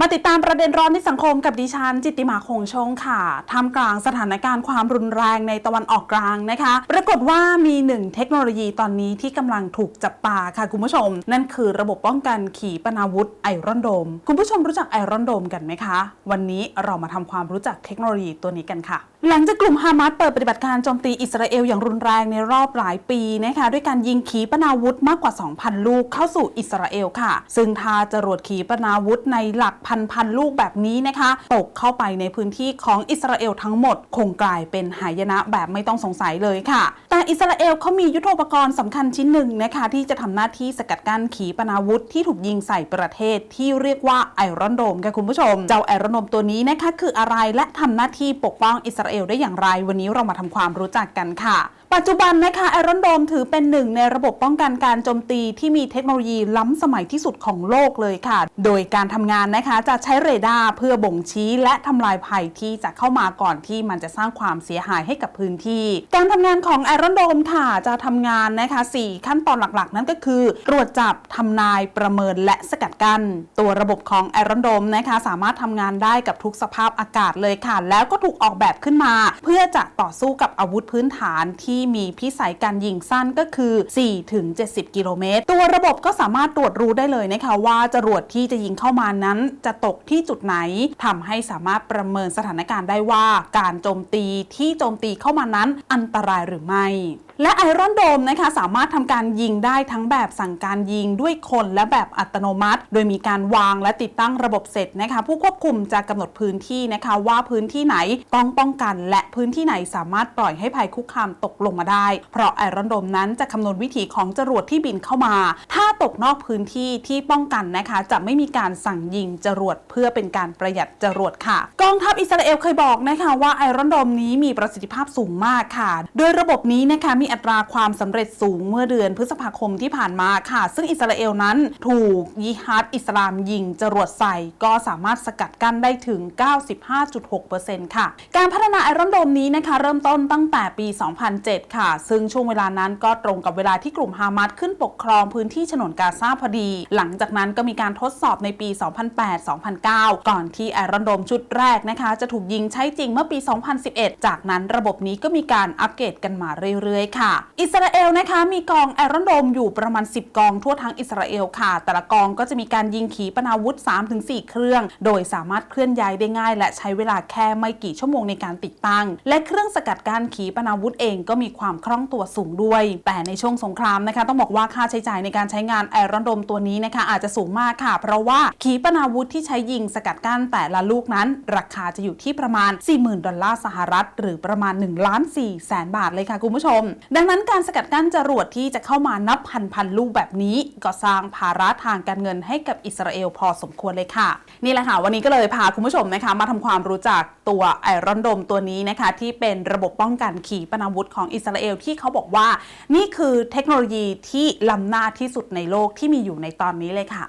มาติดตามประเด็นร้อนในสังคมกับดิฉันจิตติมาคงชงค่ะท่ามกลางสถานการณ์ความรุนแรงในตะวันออกกลางนะคะ ปรากฏว่ามีหนึ่งเทคโนโลยีตอนนี้ที่กำลังถูกจับตาค่ะคุณผู้ชม นั่นคือระบบป้องกันขีปนาวุธไอรอนโดม คุณผู้ชมรู้จักไอรอนโดมกันไหมคะ วันนี้เรามาทำความรู้จักเทคโนโลยีตัวนี้กันค่ะ หลังจากกลุ่มฮามาสเปิดปฏิบัติการโจมตีอิสราเอลอย่างรุนแรงในรอบหลายปีนะคะด้วยการยิงขีปนาวุธมากกว่า 2,000 ลูกเข้าสู่อิสราเอลค่ะ ซึ่งถ้าจรวดขีปนาวุธในหลักพันพันๆลูกแบบนี้นะคะ ตกเข้าไปในพื้นที่ของอิสราเอลทั้งหมด คงกลายเป็นหายนะแบบไม่ต้องสงสัยเลยค่ะแต่อิสราเอลเขามียุทโธปกรณ์สำคัญชิ้นหนึ่งนะคะที่จะทำหน้าที่สกัดกั้นขีปนาวุธที่ถูกยิงใส่ประเทศที่เรียกว่าไอรอนโดมค่ะคุณผู้ชม เจ้าไอรอนโดมตัวนี้นะคะคืออะไรและทำหน้าที่ปกป้องอิสราเอลได้อย่างไร วันนี้เรามาทำความรู้จักกันค่ะ ปัจจุบันนะคะไอรอนโดมถือเป็นหนึ่งในระบบป้องกันการโจมตีที่มีเทคโนโลยีล้ำสมัยที่สุดของโลกเลยค่ะ โดยการทำงานนะคะจะใช้เรดาร์เพื่อบ่งชี้ และทำลายภัยที่จะเข้ามาก่อนที่มันจะสร้างความเสียหายให้กับพื้นที่ การทำงานของไอรอนโดมค่ะจะทำงานนะคะ 4 ขั้นตอนหลักๆ นั่นก็คือ ตรวจจับทำนายประเมินและสกัดกั้นตัวระบบของไอรอนโดมนะคะสามารถทำงานได้กับทุกสภาพอากาศเลยค่ะ แล้วก็ถูกออกแบบขึ้นมา เพื่อจะต่อสู้กับอาวุธพื้นฐานที่มีพิสัยการยิงสั้นก็คือ 4-70 กิโลเมตร ตัวระบบก็สามารถตรวจรู้ได้เลยนะคะว่าจรวดที่จะยิงเข้ามานั้น จะตกที่จุดไหนทำให้สามารถประเมินสถานการณ์ได้ว่า การโจมตีที่โจมตีเข้ามานั้นอันตรายหรือไม่และไอรอนโดมนะคะสามารถทำการยิงได้ทั้งแบบสั่งการยิงด้วยคนและแบบอัตโนมัติ โดยมีการวางและติดตั้งระบบเสร็จนะคะ ผู้ควบคุมจะกำหนดพื้นที่นะคะว่าพื้นที่ไหนต้องป้องกัน และพื้นที่ไหนสามารถปล่อยให้ภัยคุกคามตกลงมาได้ เพราะไอรอนโดมนั้นจะคำนวณวิถีของจรวดที่บินเข้ามา ถ้าตกนอกพื้นที่ที่ป้องกันนะคะ จะไม่มีการสั่งยิงจรวดเพื่อเป็นการประหยัดจรวดค่ะ กองทัพอิสราเอลเคยบอกนะคะว่าไอรอนโดมนี้มีประสิทธิภาพสูงมากค่ะ โดยระบบนี้นะคะมีอัตราความสำเร็จสูงเมื่อเดือนพฤษภาคมที่ผ่านมาค่ะ ซึ่งอิสราเอลนั้นถูกยิฮัดอิสลามยิงจรวดใส่ ก็สามารถสกัดกั้นได้ถึง 95.6%ค่ะ การพัฒนาไอรอนโดมนี้นะคะเริ่มต้นตั้งแต่ปี 2007 ค่ะ ซึ่งช่วงเวลานั้นก็ตรงกับเวลาที่กลุ่มฮามาสขึ้นปกครองพื้นที่ฉนวนกาซาพอดี หลังจากนั้นก็มีการทดสอบในปี 2008-2009 ก่อนที่ไอรอนโดมชุดแรกนะคะ จะถูกยิงใช้จริงเมื่อปี 2011 จากนั้นระบบนี้ก็มีการอัปเกรดกันมาเรื่อยๆ ค่ะ อิสราเอลนะคะมีกองไอรอนโดมอยู่ประมาณ 10 กองทั่วทั้งอิสราเอลค่ะ แต่ละกองก็จะมีการยิงขีปนาวุธ 3-4 เครื่อง โดยสามารถเคลื่อนย้ายได้ง่าย และใช้เวลาแค่ไม่กี่ชั่วโมงในการติดตั้ง และเครื่องสกัดการขีปนาวุธเองก็มีความคล่องตัวสูงด้วย แต่ในช่วงสงครามนะคะ ต้องบอกว่าค่าใช้จ่ายในการใช้งานไอรอนโดมตัวนี้นะคะ อาจจะสูงมากค่ะ เพราะว่าขีปนาวุธที่ใช้ยิงสกัดกั้นแต่ละลูกนั้น ราคาจะอยู่ที่ประมาณ 40,000 ดอลลาร์สหรัฐ หรือประมาณ1ล้าน4แสนบาทเลยค่ะคุณผู้ชมดังนั้นการสกัดกั้นจรวดที่จะเข้ามานับพันพันลูกแบบนี้ ก็สร้างภาระทางการเงินให้กับอิสราเอลพอสมควรเลยค่ะ นี่แหละค่ะ วันนี้ก็เลยพาคุณผู้ชมนะคะ มาทำความรู้จักตัวไอรอนโดมตัวนี้นะคะ ที่เป็นระบบป้องกันขีปนาวุธของอิสราเอลที่เขาบอกว่า นี่คือเทคโนโลยีที่ล้ำหน้าที่สุดในโลกที่มีอยู่ในตอนนี้เลยค่ะ